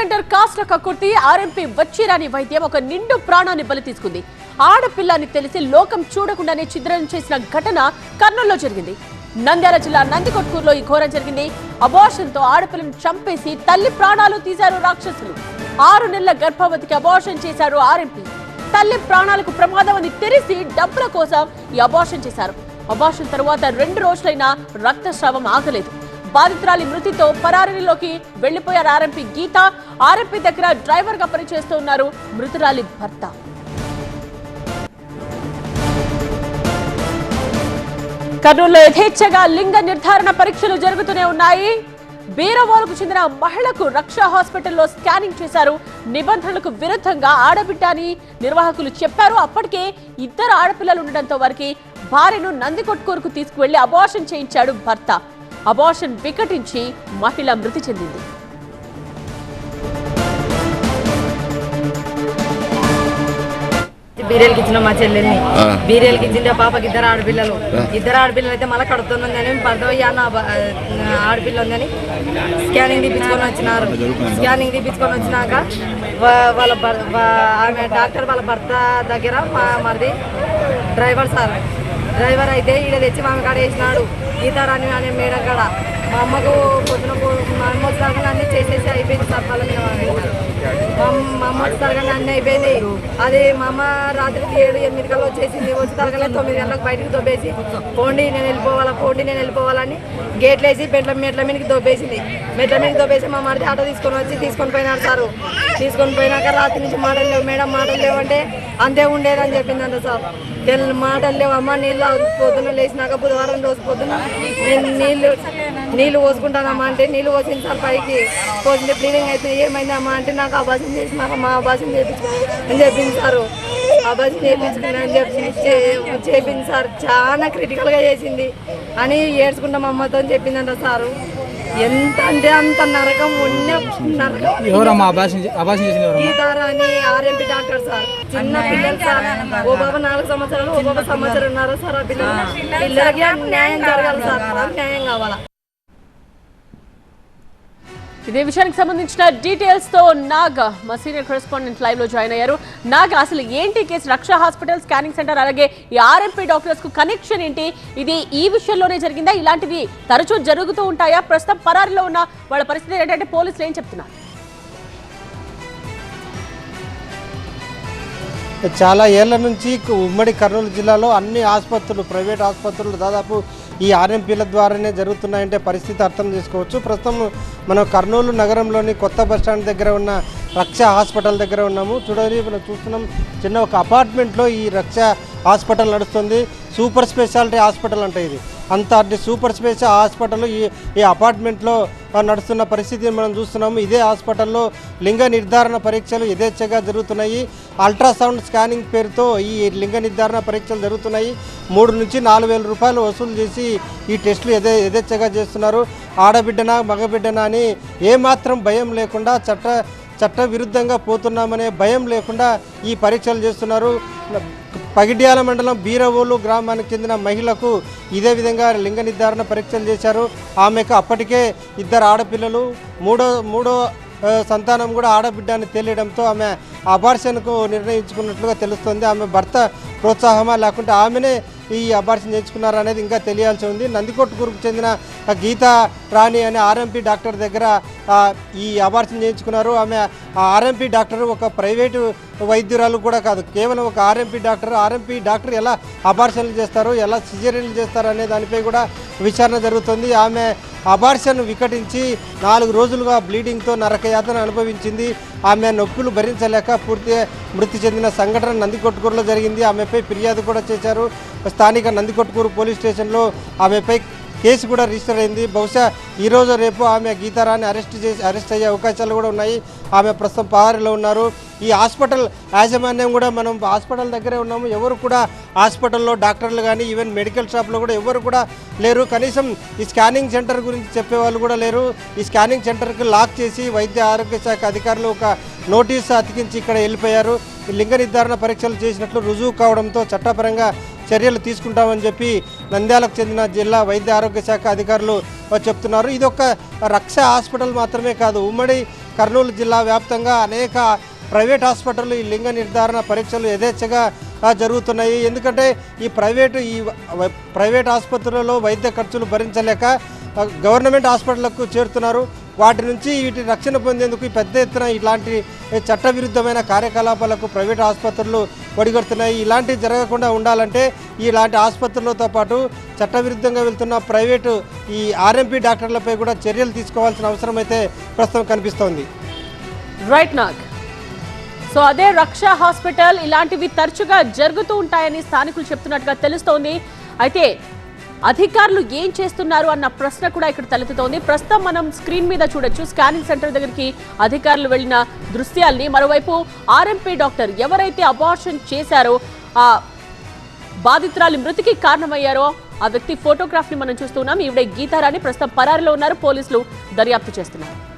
Centre కాస్ట్ల కక్కుర్తి RMP వచ్చిరాని వైద్యం ఒక నిండు ప్రాణాన్ని బలి తీసుకుంది. ఆడపిల్లని తెలిసి లోకం చూడకుండానే చిద్రం చేసిన ఘటన కర్నూలులో జరిగింది. నంద్యాల జిల్లా నందికొట్కూరులో ఈ ఘోరం జరిగింది. అబార్షన్తో ఆడపిల్లను చంపేసి తల్లి ప్రాణాలు తీశారు రాక్షసులు. ఆరు నెలల గర్భవతికి అబార్షన్ చేశారు ఆర్ఎంపీ. తల్లి ప్రాణాలకు ప్రమాదం అని తెలిసి డబ్బుల కోసం ఈ అబార్షన్ చేశారు. అబార్షన్ తర్వాత రెండు రోజులైనా రక్తస్రావం ఆగలేదు. బాధితురాలి మృతితో పరారీలోకి వెళ్ళిపోయారు ఆర్ఎంపీ గీత. ఆర్ఎంపీ దగ్గర డ్రైవర్గా పనిచేస్తూ ఉన్నారు మృతురాలి భర్త. కర్నూలులో యథేచ్ఛగా లింగ నిర్ధారణ పరీక్షలు జరుగుతూనే ఉన్నాయి. బీరవాలకు చెందిన మహిళకు రక్షా హాస్పిటల్లో స్కానింగ్ చేశారు. నిబంధనలకు విరుద్ధంగా ఆడబిడ్డ అని నిర్వాహకులు చెప్పారు. అప్పటికే ఇద్దరు ఆడపిల్లలు ఉండడంతో వారికి భార్యను నందికొట్కూరుకు తీసుకువెళ్ళి అబార్షన్ చేయించాడు భర్త. అబార్షన్ వికటించి మహిళ మృతి చెందింది. బీరియల్కి ఇచ్చిన మా చెల్లెల్ని. బీరియల్కి ఇచ్చింది ఆ పాపకి ఇద్దరు ఆడపిల్లలు. ఇద్దరు ఆడపిల్లలు అయితే మళ్ళీ కడుతుందని పడదోయ్యా నా బ- ఆడపిల్ల ఉందని స్కానింగ్ తీపించుకొని వచ్చినారు. స్కానింగ్ తీపించుకొని వచ్చినాక వాళ్ళ భర్- వా- ఆమె డాక్టర్ వాళ్ళ భర్త దగ్గర మా మరిది డ్రైవర్ సార్. డ్రైవర్ అయితే ఈడ తెచ్చి మా కాడ వేసినాడు. గీతారాణి అనే మేడం కాడ. మా అమ్మకు పొద్దున మా అమ్మ వచ్చాక అన్ని చేసేసి అయిపోయింది సార్ మీద మా అమ్మ- మా అన్నీ అయిపోయింది. అది మా అమ్మ రాత్రికి ఏడు ఎనిమిది కల్లా వచ్చేసింది. వచ్చి తరగలే తొమ్మిది గంటలకు బయటకు దొబ్బేసి పోండి నేను వెళ్ళిపోవాలా పోండి నేను వెళ్ళిపోవాలని గేట్లు వేసి మెట్ల మెట్ల మీదకి దొబ్బేసింది. మెట్ల మీదకి దొబ్బేసి మా మరిది ఆటో తీసుకొని వచ్చి తీసుకొని పోయినారు సారు. తీసుకొని పోయినాక రాత్రి నుంచి మాటలు లేవు. మేడం మాటలు లేవంటే అంతే ఉండేదని చెప్పిందంట సార్. తెల్ల మాటలు లేవమ్మా అమ్మ నీళ్ళు పొద్దున్న లేచినాక బుధవారం రోజు పొద్దున నేను నీళ్ళు నీళ్ళు పోసుకుంటానమ్మా అంటే నీళ్ళు పోసిన సార్ పైకి. పోసింటే బ్లీడింగ్ అయితే ఏమైందమ్మా అంటే నాకు అభాషణ చేసినాక మా అభాషణ చేయించుకుని అని చెప్పింది సార్ అభాషణ చేయించుకున్నా అని చెప్పి చేపించారు సార్. చాలా క్రిటికల్గా చేసింది. అని ఏడ్చుకుంటాం అమ్మతో చెప్పిందంట సారు. ఎంత అంటే అంత నరకం ఉన్న నరకం ఎవరమ్మా అభాషణ అభాషణ చేసింది ఎవరు గీతారా అని ఆర్ఎంపీ డాక్టర్ సార్. చిన్న పిల్లలు సార్. ఓ బాబా నాలుగు సంవత్సరాలు ఓ బాబా సంవత్సరం ఉన్నారు సార్. ఆ పిల్లలు పిల్లలకి న్యాయం జరగాలి సార్. న్యాయం కావాలా? ఇదే విషయానికి సంబంధించిన డీటెయిల్స్తో నాగ్ మా సీనియర్ కరెస్పాండెంట్ లైవ్లో జాయిన్ అయ్యారు. నాగ్ అసలు ఏంటి కేసు రక్ష హాస్పిటల్ స్కానింగ్ సెంటర్ అలాగే ఈ ఆర్ఎంపీ డాక్టర్స్కు కనెక్షన్ ఏంటి? ఇది ఈ విషయంలోనే జరిగిందా? ఇలాంటివి తరచూ జరుగుతూ ఉంటాయా? ప్రస్తుతం పరారిలో ఉన్న వాళ్ళ పరిస్థితి ఏంటంటే పోలీసులు ఏం చెప్తున్నారు? చాలా ఏళ్ళ నుంచి ఉమ్మడి కర్నూలు జిల్లాలో అన్ని ఆసుపత్రులు ప్రైవేట్ ఆసుపత్రులు దాదాపు ఈ ఆర్ఎంపీల ద్వారానే జరుగుతున్నాయంటే పరిస్థితి అర్థం చేసుకోవచ్చు. ప్రస్తుతం మనం కర్నూలు నగరంలోని కొత్త బస్టాండ్ దగ్గర ఉన్న రక్ష హాస్పిటల్ దగ్గర ఉన్నాము. చూడండి మనం చూస్తున్నాం చిన్న ఒక అపార్ట్మెంట్లో ఈ రక్ష హాస్పిటల్ నడుస్తుంది. సూపర్ స్పెషాలిటీ హాస్పిటల్ అంటే ఇది. అంత సూపర్ స్పెషల్ హాస్పిటల్ ఈ ఈ అపార్ట్మెంట్లో నడుస్తున్న పరిస్థితిని మనం చూస్తున్నాము. ఇదే హాస్పిటల్లో లింగ నిర్ధారణ పరీక్షలు యథేచ్ఛగా జరుగుతున్నాయి. అల్ట్రాసౌండ్ స్కానింగ్ పేరుతో ఈ లింగ నిర్ధారణ పరీక్షలు జరుగుతున్నాయి. మూడు నుంచి నాలుగు వేల రూపాయలు వసూలు చేసి ఈ టెస్టులు యథే యథేచ్ఛగా చేస్తున్నారు. ఆడబిడ్డనా మగబిడ్డనా అని ఏమాత్రం భయం లేకుండా చట్ట చట్ట విరుద్ధంగా పోతున్నామనే భయం లేకుండా ఈ పరీక్షలు చేస్తున్నారు. పగిడ్యాల మండలం బీరవోలు గ్రామానికి చెందిన మహిళకు ఇదే విధంగా లింగ నిర్ధారణ పరీక్షలు చేశారు. ఆమెకు అప్పటికే ఇద్దరు ఆడపిల్లలు మూడో మూడో సంతానం కూడా ఆడబిడ్డ అని తేలియడంతో ఆమె అబార్షన్కు నిర్ణయించుకున్నట్లుగా తెలుస్తుంది. ఆమె భర్త ప్రోత్సాహమా లేకుంటే ఆమెనే ఈ అబార్షన్ చేయించుకున్నారనేది ఇంకా తెలియాల్సి ఉంది. నందికొట్టుకూరుకు చెందిన గీత రాణి అనే ఆర్ఎంపీ డాక్టర్ దగ్గర ఈ అబార్షన్ చేయించుకున్నారు. ఆమె ఆ ఆర్ఎంపీ డాక్టర్ ఒక ప్రైవేటు వైద్యురాలు కూడా కాదు. కేవలం ఒక ఆర్ఎంపీ డాక్టర్ ఆర్ఎంపీ డాక్టర్ ఎలా అబార్షన్లు చేస్తారు ఎలా సిజరీన్లు చేస్తారు అనే దానిపై కూడా విచారణ జరుగుతుంది. ఆమె అబార్షన్ వికటించి నాలుగు రోజులుగా బ్లీడింగ్తో నరకయాతన అనుభవించింది. ఆమె నొప్పులు భరించలేక పూర్తిగా మృతి చెందిన సంఘటన నందికొట్కూరులో జరిగింది. ఆమెపై ఫిర్యాదు కూడా చేశారు. స్థానిక నందికొట్కూరు పోలీస్ స్టేషన్లో ఆమెపై కేసు కూడా రిజిస్టర్ అయింది. బహుశా ఈరోజు రేపు ఆమె గీతారాన్ని అరెస్ట్ చేసి అరెస్ట్ అయ్యే అవకాశాలు కూడా ఉన్నాయి. ఆమె ప్రస్తుతం పహారీలో ఉన్నారు. ఈ హాస్పిటల్ యాజమాన్యం కూడా మనం హాస్పిటల్ దగ్గరే ఉన్నాము. ఎవరు కూడా హాస్పిటల్లో డాక్టర్లు కానీ ఈవెన్ మెడికల్ షాప్లో కూడా ఎవరు కూడా లేరు. కనీసం ఈ స్కానింగ్ సెంటర్ గురించి చెప్పేవాళ్ళు కూడా లేరు. ఈ స్కానింగ్ సెంటర్కి లాక్ చేసి వైద్య ఆరోగ్య శాఖ అధికారులు ఒక నోటీస్ అతికించి ఇక్కడ వెళ్ళిపోయారు. ఈ లింగ నిర్ధారణ పరీక్షలు చేసినట్లు రుజువు కావడంతో చట్టపరంగా చర్యలు తీసుకుంటామని చెప్పి నంద్యాలకు చెందిన జిల్లా వైద్య ఆరోగ్య శాఖ అధికారులు చెప్తున్నారు. ఇది ఒక రక్ష హాస్పిటల్ మాత్రమే కాదు ఉమ్మడి కర్నూలు జిల్లా వ్యాప్తంగా అనేక ప్రైవేట్ హాస్పిటల్ ఈ లింగ నిర్ధారణ పరీక్షలు యథేచ్ఛగా జరుగుతున్నాయి. ఎందుకంటే ఈ ప్రైవేటు ఈ ప్రైవేట్ ఆసుపత్రులలో వైద్య ఖర్చులు భరించలేక గవర్నమెంట్ హాస్పిటళ్ళకు చేరుతున్నారు. వాటి నుంచి వీటి రక్షణ పొందేందుకు పెద్ద ఎత్తున ఇలాంటి చట్టవిరుద్ధమైన కార్యకలాపాలకు ప్రైవేట్ ఆసుపత్రులు ఒడిగడుతున్నాయి. ఇలాంటివి జరగకుండా ఉండాలంటే ఇలాంటి ఆసుపత్రులతో పాటు చట్టవిరుద్ధంగా వెళ్తున్న ప్రైవేటు ఈ ఆర్ఎంపీ డాక్టర్లపై కూడా చర్యలు తీసుకోవాల్సిన అవసరం అయితే ప్రస్తుతం కనిపిస్తోంది. రైట్ నాగ్. సో అదే రక్ష హాస్పిటల్ ఇలాంటివి తరచుగా జరుగుతూ ఉంటాయని స్థానికులు చెప్తున్నట్టుగా తెలుస్తోంది. అయితే అధికారులు ఏం చేస్తున్నారు అన్న ప్రశ్న కూడా ఇక్కడ తలెత్తుతోంది. ప్రస్తుతం మనం స్క్రీన్ మీద చూడొచ్చు. స్కానింగ్ సెంటర్ దగ్గరికి అధికారులు వెళ్ళిన దృశ్యాల్ని. మరోవైపు ఆర్ఎంపీ డాక్టర్ ఎవరైతే అబార్షన్ చేశారో ఆ బాధితురాలి మృతికి కారణమయ్యారో ఆ వ్యక్తి ఫోటోగ్రాఫ్ని మనం చూస్తున్నాం ఈవిడ గీతారాణి ప్రస్తుతం పరారిలో ఉన్నారు. పోలీసులు దర్యాప్తు చేస్తున్నారు.